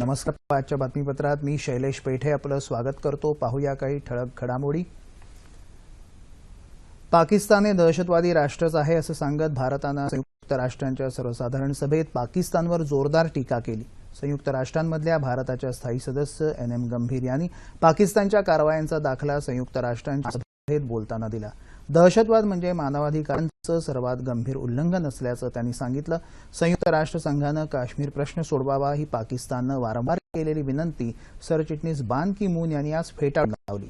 नमस्कार. आजच्या बातमीपत्रात मी शैलेश पेठे आपलं स्वागत करतो. पाहूया काही ठळक घडामोडी. पाकिस्तान हे दहशतवादी राष्ट्रच आहे असं सांगत भारतानं संयुक्त राष्ट्रांच्या सर्वसाधारण सभेत पाकिस्तानवर जोरदार टीका केली. संयुक्त राष्ट्रांमधल्या भारताच्या स्थायी सदस्य एन एम गंभीर यांनी पाकिस्तानच्या कारवायांचा दाखला संयुक्त राष्ट्रांच्या सभेत बोलताना दिला. दहशतवाद म्हणजे मानवाधिकारांचं सर्वात गंभीर उल्लंघन असल्याचं त्यांनी सांगितलं. संयुक्त राष्ट्र संघानं काश्मीर प्रश्न सोडवावा ही पाकिस्ताननं वारंवार केलेली विनंती सरचिटणीस बान की मून यांनी आज फेटाळून लावली.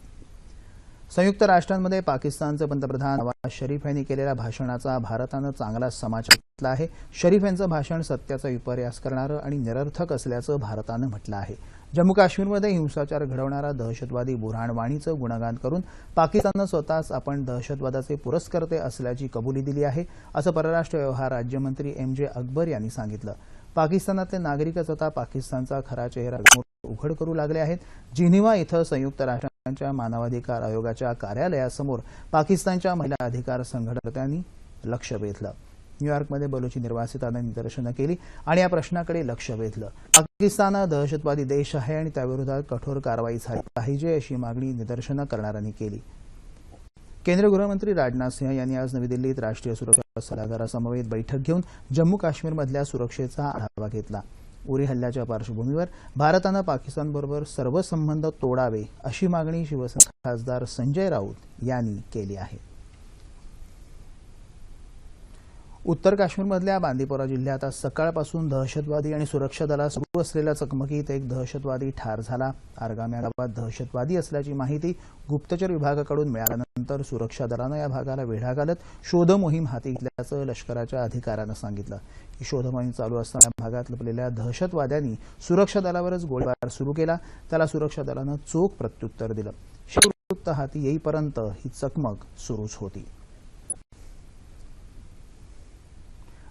संयुक्त राष्ट्रांमध्ये पाकिस्तानचे पंतप्रधान नवाज शरीफ यांनी केलेल्या भाषणाचा भारतानं चांगला समाचार घेतला आहे. शरीफ यांचं भाषण सत्याचा विपर्यास करणारं आणि निरर्थक असल्याचं भारतानं म्हटलं आहे. जम्मू काश्मीरमध्ये हिंसाचार घडवणारा दहशतवादी बुरहान वाणीचं गुणगान करून पाकिस्ताननं स्वतःच आपण दहशतवादाचे पुरस्कर्ते असल्याची कबुली दिली आहे असं परराष्ट्र व्यवहार राज्यमंत्री एम जे अकबर यांनी सांगितलं. पाकिस्तानातले नागरिकच आता पाकिस्तानचा खरा चेहरा उघड करू लागले आहेत. जिनिव्हा इथं संयुक्त राष्ट्रांच्या मानवाधिकार आयोगाच्या कार्यालयासमोर पाकिस्तानच्या महिला अधिकार संघटनांनी लक्ष वेधलं. न्यूयॉर्कमध्ये बलुची निर्वासितांना निदर्शनं केली आणि या प्रश्नाकडे लक्ष वेधलं. पाकिस्तान हा दहशतवादी देश आहे आणि त्याविरोधात कठोर कारवाई झाली पाहिजे अशी मागणी निदर्शनं करणाऱ्यांनी केली. केंद्रीय गृहमंत्री राजनाथ सिंह यांनी आज नवी दिल्लीत राष्ट्रीय सुरक्षा सल्लागारासमवेत बैठक घेऊन जम्मू काश्मीरमधल्या सुरक्षेचा आढावा घेतला. उरी हल्ल्याच्या पार्श्वभूमीवर भारतानं पाकिस्तानबरोबर सर्व संबंध तोडावे अशी मागणी शिवसेना खासदार संजय राऊत यांनी केली आहे. उत्तर काश्मीरमधल्या बांदीपोरा जिल्ह्यात आज सकाळपासून दहशतवादी आणि सुरक्षा दला सुरू असलेल्या चकमकीत एक दहशतवादी ठार झाला. आरगाम्या गावात दहशतवादी असल्याची माहिती गुप्तचर विभागाकडून मिळाल्यानंतर सुरक्षा दलानं या भागाला वेढा घालत शोध मोहीम हाती घेतल्याचं लष्कराच्या अधिकाऱ्यानं सांगितलं. ही शोध मोहीम चालू असताना या भागात लपलेल्या दहशतवाद्यांनी सुरक्षा दलावरच गोळीबार सुरू केला. त्याला सुरक्षा दलानं चोख प्रत्युत्तर दिलं. शिववृत्त हाती येईपर्यंत ही चकमक सुरूच होती.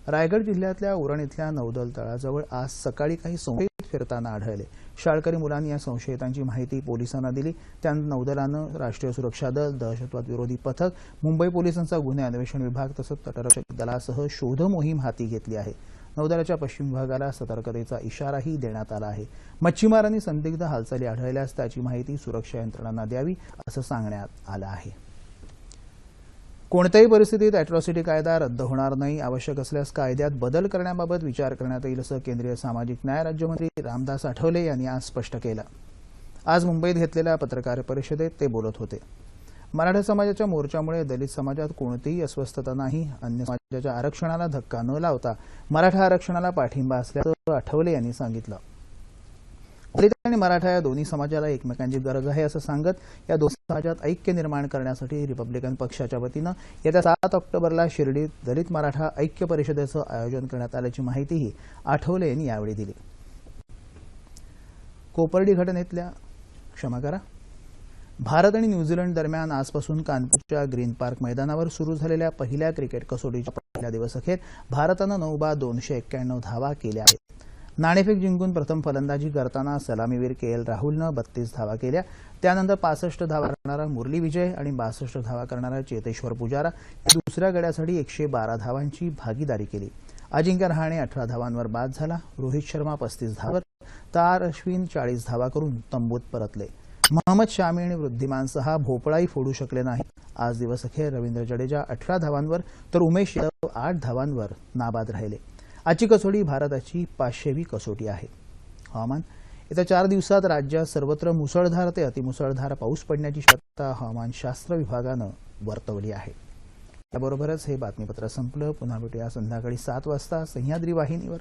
रायगड जिल्ह्यातल्या उरण इथल्या नौदल तळाजवळ आज सकाळी काही संशयित फिरताना आढळले. शाळकरी मुलांनी या संशयितांची माहिती पोलिसांना दिली. त्यानंतर नौदलानं राष्ट्रीय सुरक्षा दल दहशतवाद विरोधी पथक मुंबई पोलिसांचा गुन्हे अन्वेषण विभाग तसंच तटरक्षक दलासह शोध मोहीम हाती घेतली आहे. नौदलाच्या पश्चिम विभागाला सतर्कतेचा इशाराही देण्यात आला आहे. मच्छीमारांनी संदिग्ध हालचाली आढळल्यास त्याची माहिती सुरक्षा यंत्रणांना द्यावी असं सांगण्यात आलं आहे. कोणत्याही परिस्थितीत अॅट्रॉसिटी कायदा रद्द होणार नाही. आवश्यक असल्यास कायद्यात बदल करण्याबाबत विचार करण्यात येईल असं केंद्रीय सामाजिक न्याय राज्यमंत्री रामदास आठवले यांनी आज स्पष्ट केलं. आज मुंबईत घेतलेल्या पत्रकार परिषदेत ते बोलत होते. मराठा समाजाच्या मोर्चामुळे दलित समाजात कोणतीही अस्वस्थता नाही. अन्य समाजाच्या आरक्षणाला धक्का न लावता मराठा आरक्षणाला पाठिंबा असल्याचं आठवले यांनी सांगितलं. दलित आणि मराठा या दोन्ही समाजाला एकमेकांची गरज आहे असं सांगत या दोन समाजात ऐक्य निर्माण करण्यासाठी रिपब्लिकन पक्षाच्या वतीनं येत्या सात ऑक्टोबरला शिर्डीत दलित मराठा ऐक्य परिषदेचं आयोजन करण्यात आल्याची माहितीही आठवले यांनी यावेळी दिली. कोपर्डी घटनेतल्या क्षमा करा भारत आणि न्यूझीलंड दरम्यान आजपासून कानपूरच्या ग्रीन पार्क मैदानावर सुरू झालेल्या पहिल्या क्रिकेट कसोटीच्या पहिल्या दिवसअखेर भारतानं नऊ बा दोनशे एक्क्याण्णव धावा केल्या आहेत. नाणेफेक जिंकून प्रथम फलंदाजी करताना सलामीवीर के एल राहुलनं बत्तीस धावा केल्या. त्यानंतर पासष्ट धावा करणारा मुरली विजय आणि बासष्ट धावा करणारा चेतेश्वर पुजारा दुसऱ्या गड्यासाठी एकशे बारा धावांची भागीदारी केली. अजिंक्य रहाणे अठरा धावांवर बाद झाला. रोहित शर्मा पस्तीस धावत तार अश्विन चाळीस धावा करून तंबूत परतले. महम्मद शामी आणि वृद्धिमान सहा भोपळाही फोडू शकले नाही आज दिवस अखेर रवींद्र जडेजा अठरा धावांवर तर उमेश यादव आठ धावांवर नाबाद राहिले. आजची कसोटी भारताची पाचशेवी कसोटी आहे. हवामान. येत्या चार दिवसात राज्यात सर्वत्र मुसळधार ते अतिमुसळधार पाऊस पडण्याची शक्यता हवामानशास्त्र विभागानं वर्तवली आहे. त्याबरोबरच हे बातमीपत्र संपलं. पुन्हा भेटूया संध्याकाळी सात वाजता सह्याद्री वाहिनीवर.